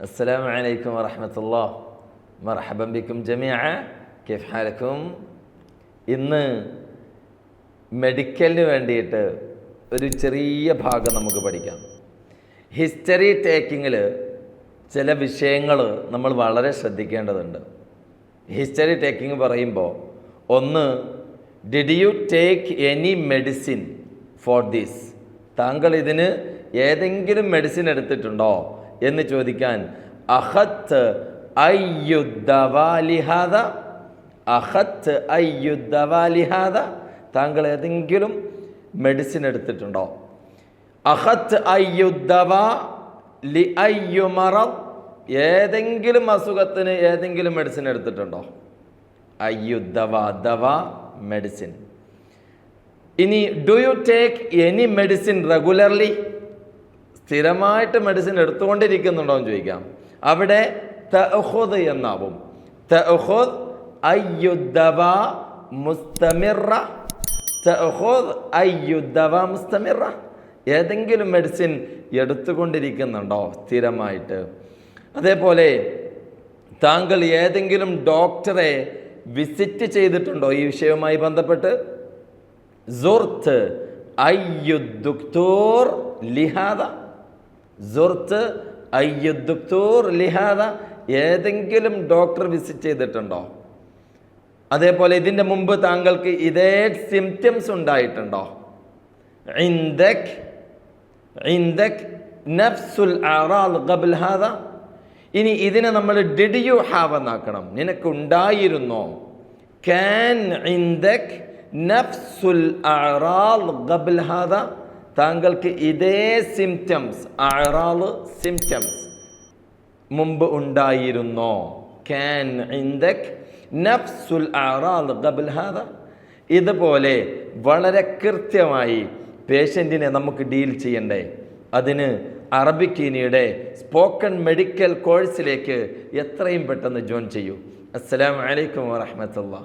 السلام عليكم ورحمة الله مرحبا بكم جميعا كيف حالكم ഇന്ന് മെഡിക്കലിന് വേണ്ടിയിട്ട് ഒരു ചെറിയ ഭാഗം നമുക്ക് പഠിക്കാം ഹിസ്റ്ററി ടേക്കിങ്ങിൽ ചില വിഷയങ്ങൾ നമ്മൾ വളരെ ശ്രദ്ധിക്കേണ്ടതുണ്ട് ഹിസ്റ്ററി ടേക്കിംഗ് പറയുമ്പോൾ ഒന്ന് did you take any medicine for this താങ്കൾ ഇതിന് ഏതെങ്കിലും മെഡിസിൻ എടുത്തിട്ടുണ്ടോ എന്ന് ചോദിക്കാൻ അഹത്ത് അയ്യുദ്ധവാലിഹാദ അഹത്ത് അയ്യുദ്ധവാലിഹാദ താങ്കൾ ഏതെങ്കിലും മെഡിസിൻ എടുത്തിട്ടുണ്ടോ? അഹത്ത് അയ്യുദ്ധവ ലി അയ്യുമറ ഏതെങ്കിലും അസുഖത്തിന് ഏതെങ്കിലും മെഡിസിൻ എടുത്തിട്ടുണ്ടോ? അയ്യുദ്ധവ ദവ മെഡിസിൻ ഇനി do you take any medicine regularly സ്ഥിരമായിട്ട് മെഡിസിൻ എടുത്തുകൊണ്ടിരിക്കുന്നുണ്ടോ എന്ന് ചോദിക്കാം. അവിടെ തഹുദ് എന്നാവും. തഹുദ് അയ്യുദ്ധവ മുസ്തമിറ. അയ്യുദ്ധവ മുസ്തമിറ. ഏതെങ്കിലും മെഡിസിൻ എടുത്തുകൊണ്ടിരിക്കുന്നുണ്ടോ സ്ഥിരമായിട്ട്? അതേപോലെ താങ്കൾ ഏതെങ്കിലും ഡോക്ടറെ വിസിറ്റ് ചെയ്തിട്ടുണ്ടോ ഈ വിഷയവുമായി ബന്ധപ്പെട്ട്? സുർത്ത് അയ്യുദ്ദുക്തൂർ ലിഹാദ. സുർത്ത് അയ്യദ്ദുക്തൂർ ലിഹാദ ഏതെങ്കിലും ഡോക്ടർ വിസിറ്റ് ചെയ്തിട്ടുണ്ടോ? അതേപോലെ ഇതിന്റെ മുമ്പ് താങ്കൾക്ക് ഇതേ സിംറ്റംസ് ഉണ്ടായിട്ടുണ്ടോ? ഇൻദക് ഇൻദക് നഫ്സുൽ ഹാദ. ഇനി ഇതിനെ നമ്മൾ ഡിഡ് ഹാവ് എന്നാക്കണം. നിനക്കുണ്ടായിരുന്നോ? ക്യാൻ ഇൻദക് നഫ്സുൽ അറാൽ ഖബൽ ഹാദ. താങ്കൾക്ക് ഇതേ സിംറ്റംസ് അഴറാവ് സിംറ്റംസ് മുമ്പ് ഉണ്ടായിരുന്നോ? ക്യാൻ ഇൻദക് നഫ്സുൽ അഴറാവ് ഹാദ ഇതുപോലെ വളരെ കൃത്യമായി പേഷ്യന്റിനെ നമുക്ക് ഡീൽ ചെയ്യണ്ടേ? അതിന് അറബിക്കീനിയുടെ സ്പോക്കൺ മെഡിക്കൽ കോഴ്സിലേക്ക് എത്രയും പെട്ടെന്ന് ജോയിൻ ചെയ്യൂ. അസ്സലാമു അലൈക്കും വറഹമത്തുള്ള